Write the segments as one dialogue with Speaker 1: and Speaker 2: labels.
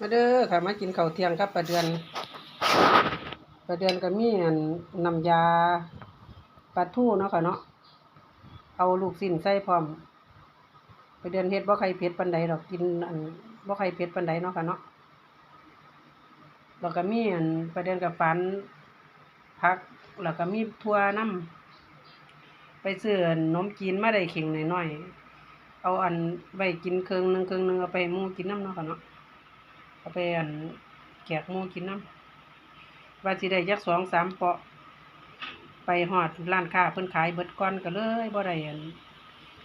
Speaker 1: มาเด้อค่ะมากินข้าวเที่ยงครับประเดือน ประเดือนก็มีอันน้ำยาปลาทูเนาะค่ะเนาะเอาลูกสิ้นใส่พร้อม ประเดือนเฮ็ดบ่ใครเผ็ดปานใดดอกกินอันบ่ใครเผ็ดปานใดเนาะค่ะเนาะแล้วก็มีอันประเดือนกับฝันผักแล้วก็มีทั่วน้ำไปซื้อนนมจีนมาได้เข่งหน้อยๆเอาอันไว้กินเครึ่งหนึงเครึ่งหนึงเอาไปมูกินน้ำเนาะค่ะเนาะ เอาไปอันแกกหมูกินน้ำว่าสิได้ยักสองสามเปาะ ไปหอดร้านค้าเพิ่นขายเบิดก่อนก็เลยบ่ได้อัน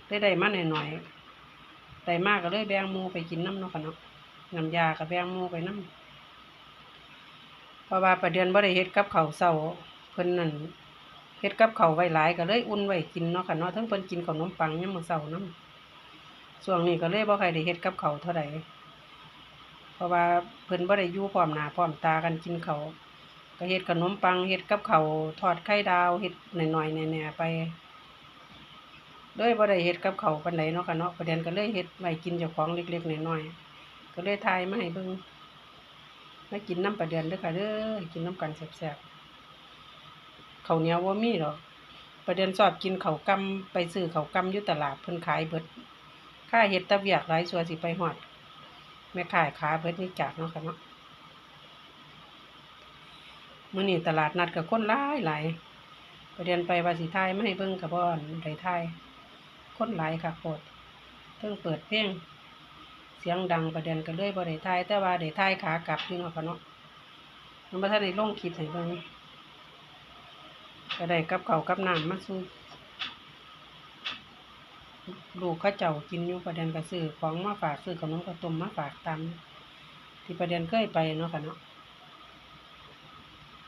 Speaker 1: ได้ได้มาหน่อยๆได้มากก็เลยแบงมูไปกินน้ำเนาะค่ะเนาะน้ำยาก็แบงมูไปน้ำเพราะว่าประเดือนบ่ได้เฮ็ดกับเขาวเช้าเพิ่นนั่นเฮ็ดกับเขาไว้หลายก็เลยอุ่นไว้กินเนาะค่ะเนาะทั้งเพิ่นกินขนมปังยามมื้อเช้านํช่วงนี้ก็เลยบ่ค่อยได้เฮ็ดกับเขาเท่าใด เพราะว่าเพิ่นบ่ได้อยู่พร้อมหน้าพร้อมตากันกินเขาก็เฮ็ดขนมปังเฮ็ดกับเขาทอดไข่ดาวเฮ็ดหน่อยๆแหน่ๆไปเลยบ่ได้เฮ็ดกับเขาปานใดเนาะค่ะเนาะประเด็นก็เลยเฮ็ดไว้กินเจ้าของเล็กๆน้อยๆก็เลยถ่ายมาให้เบิ่งมากินน้ำประเดือนเด้อค่ะเด้อกินน้ำกันแซ่บๆข้าวเหนียวบ่มีดอกประเด็นชอบกินข้าวกำไปซื้อข้าวกำอยู่ตลาดเพิ่นขายเบิดค่าเฮ็ดตะเวียกหลายสัวสิไปฮอด แม่ขายขาเบิดนี่จากเนาะค่ะเนาะมื้อนี้ตลาดนัดกับคนหลายหลายประเด็นไปว่าสิทยไม่ให้เบิ่งกับบ่อนไทยคนหลายค่ะโคตรเพิ่งเปิดเพลงเสียงดังประเด็นก็เลยบ่ไทยแต่ว่าได้ทยขากลับอยู่เนาะค่ะเนาะมันบ่ทันได้ลงคลิปให้เบิ่งก็ได้กับข้ากับน้ำมาสู่ ลูกเขาเจ้ากินอยู่ประเด็นก็ซื้อของมาฝากซื้อขนมข้าวต้มมาฝากตามที่ประเด็นเคยไปเนาะค่ะเนาะ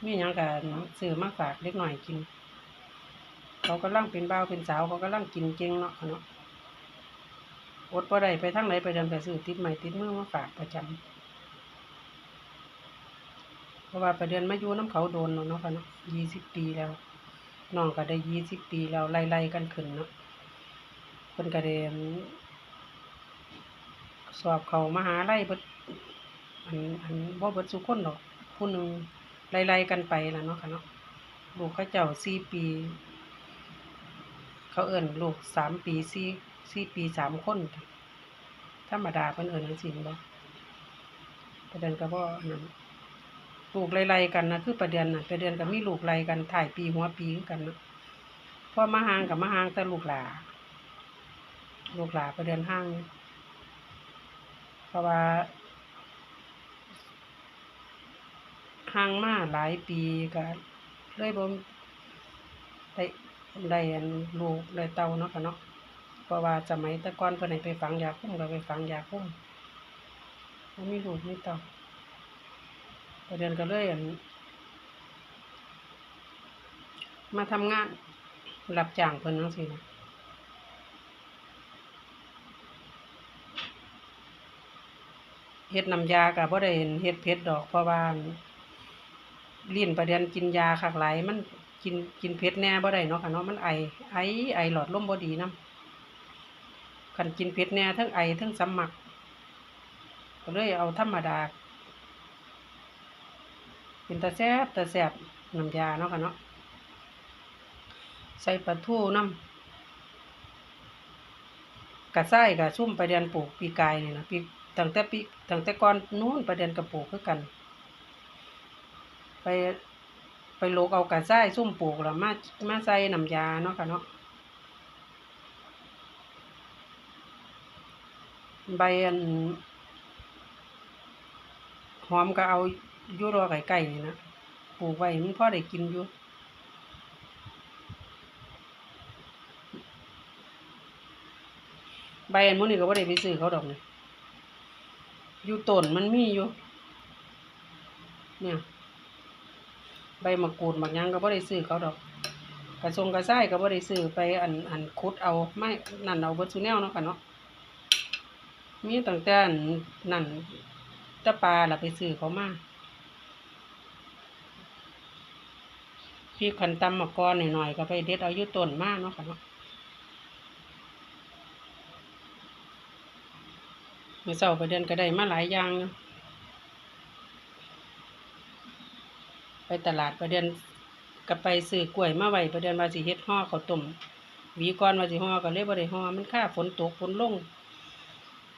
Speaker 1: มีหยังก็ซื้อมาฝากเล็กหน่อยกิน เขากำลังเป็นบ่าเป็นสาวเขากำลังกินเก่งเนาะค่ะเนาะอดบ่ได้ไปทางไหนไปเดินไปซื้อติดใหม่ติดมือมาฝากประจำเพราะว่าประเด็นมาอยู่น้ำเขาโดนเนาะค่ะเนาะยี่สิบปีแล้วน้องก็ได้ยี่สิบปีแล้วไล่ๆกันขึ้นเนาะ เพิ่นก็ได้อั่นสอบเขามหาลัยเบิดอันอันบ่เบิดทุกคนดอกผู้หนึงไล่ๆกันไปล่ะเนาะค่ะเนาะลูกเขาเจ้าสี่ปี เขาเอิ้นลูกสามปีสี่สี่ปีสามคนธรรมดาเพิ่นเอิ้นจังซี่บ่ประเด็นก็บ่อันนั้นลูกไล่ๆกันนะคือประเด็นน่ะประเด็นก็มีลูกไล่กันถ่ายปีหัวปีคือกันเนาะพอมาห่างกับมาห่างแต่ลูกหลา ลูกหลานไปเดินห้าง เพราะว่าห้างมาหลายปีก็เลยบ่ได้ได้ลูกได้เต้าเนาะค่ะเนาะเพราะว่าสมัยต่ก่อนเพิ่นให้ไปฝังยาคุ้มก็ไปฝังยาคุ้มบ่มีลูกมีเต้าประเด็นก็เลยอันมาทำงานรับจ้างเพิ่นจังซี่นะ เฮ็ดน้ำยาก็บ่ได้เฮ็ดเผ็ดดอกเพราะว่าลิ้นประเด็นกินยาคักหลายมันกินกินเผ็ดแน่บ่ได้เนาะค่ะเนาะมันไอไอไอหลอดลมบ่ดีนํคันกินเผ็ดแน่ทั้งไอทั้งสำมักก็เลยเอาธรรมดาเป็นตาแซบตาแซบน้ำยาเนาะค่ะเนาะใส่ปลาทูน้ำกระไส้กระซุ่มประเด็นปลูกปีกายนี่นะปี ตั้งแต่ปีตั้งแต่ก่อนนู้นประเด็นกระปลูกคือกัน ไปไปโลกเอากระไส้ซุ่มปลูกแล้วมามาใส่น้ำยาเนาะค่ะเนาะใบอันหอมก็เอายู่รอไก่ไก่นี่นะปลูกไว้มันพอได้กินอยู่ใบอันมื้นี้ก็บ่ได้ไปซื้อเขาดอกนี่ อยู่ต้นมันมีอยู่ เนี่ย ใบมะกรูดมะหยังก็บ่ได้ซื้อเขาดอก กระทรงกระซ้ก็บ่ได้ซื้อไปอันอันขุดเอาไม่นั่นเอาเบิดซุแนวเนาะค่ะเนาะมีตั้งแต่อันนั่นตะปลาล่ะไปซื้อเขามาพี่ขันตำมะกอนหน่อยๆก็ไปเด็ดเอายูต้นมากเนาะค่ะเนาะ มือเสาร์ไปเดินก็ได้มาหลายอย่างไปตลาดประเดินก็ไปซื้อกล้วยมาไว้ประเดินมาสิเฮ็ดห่อข้าวต้มวีก้อนมาสิห่อก็เลยบ่ได้ห่อมันค่าฝนตกฝนลง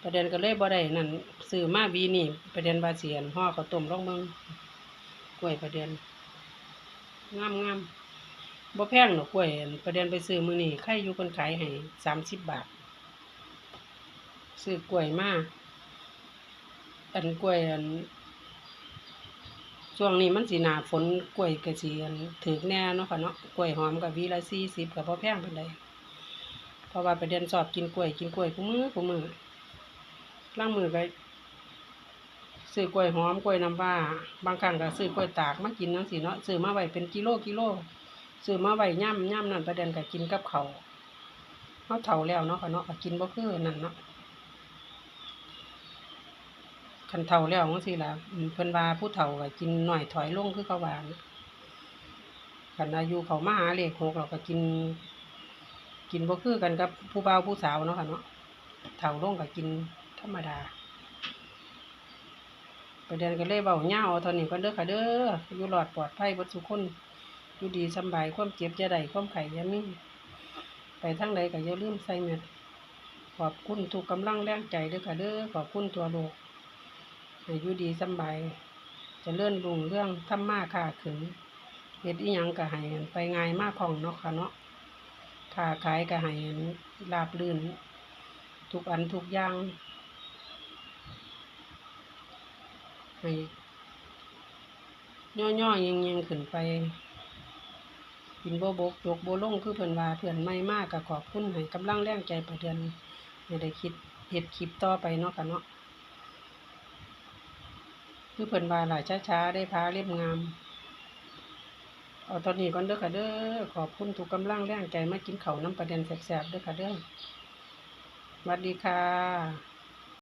Speaker 1: ประเดินก็เลยบ่ได้นั่นซื้อมาวีนี่ประเดินมาเสียนห่อข้าวต้มลงเมืองกล้วยประเดินงามงามบ่แพงหรอกกล้วยประเดินไปซื้อมือนี่ไข่อยู่คนขายให้สามสิบบาท ซื้อกล้วยมาอันกล้วยอันช่วงนี้มันสิหนาฝนกล้วยก็สิอันถึกแน่เนาะค่ะเนาะกล้วยหอมกับวีละ40ก็บ่แพงปานใดเพราะว่าไปเดินสอบกินกล้วยกินกล้วยคุมื้อคุมื้อล่างมือก็ซื้อกล้วยหอมกล้วยน้ำว้าบางครั้งก็ซื้อกล้วยตากมากินจังซี่เนาะซื้อมาไว้เป็นกิโลกิโลซื้อมาไว้ย่ำย่ำนั่นประเด็นก็กินกับเขาเฮาเฒ่าแล้วเนาะค่ะเนาะก็กินบ่คือนั่นเนาะ คันเฒ่าแล้วจังซี่ล่ะเพิ่นว่าผู้เฒ่าก็กินหน้อยถอยลงคือเขาว่านคันอายุเขามาหาเลขหกเราก็กิน กินบ่คือกันกับผู้บ่าวผู้สาวเนาะค่ะเนาะเฒ่าลงก็กินธรรมดาประเด็นก็เลยเว้าเอาเท่านี้ก่อนเด้อค่ะเด้ออยู่รอดปลอดภัยบดทุกคนอยู่ดีสบายความเจ็บอย่าได้ความไข้อย่ามีไปทางใดก็อย่าลืมใส่แมสขอบคุณทุกกำลังแรงใจเด้อค่ะเด้อขอบคุณตัวโลก ให้อยู่ดีสบายจะเลื่อนรุ่งเรื่องทำมาค้าขึ้นเฮ็ดอีหยังก็ให้ไปง่ายมากของเนาะค่ะเนาะค้าขายก็ให้ราบรื่น ทุกอันทุกอย่างให้ย่อๆยิงๆขึ้นไปกินโบ่บกจกโบ่ลงคือเพิ่อนว่าเพื่อนใหม่มากก็ขอบคุณให้กำลังแรงใจประเดือนให้ได้คิดเฮ็ดคลิปต่อไปเนาะค่ะเนาะ คือเพิ่นว่าหลายช้าๆได้พาเรียบงาม เอาตอนนี้ก่อนเด้อค่ะเด้อขอบคุณทุกกำลังแรงใจมากินเขาน้ำประเด็นแสบๆเด้อค่ะเด้อสวัสดีค่ะ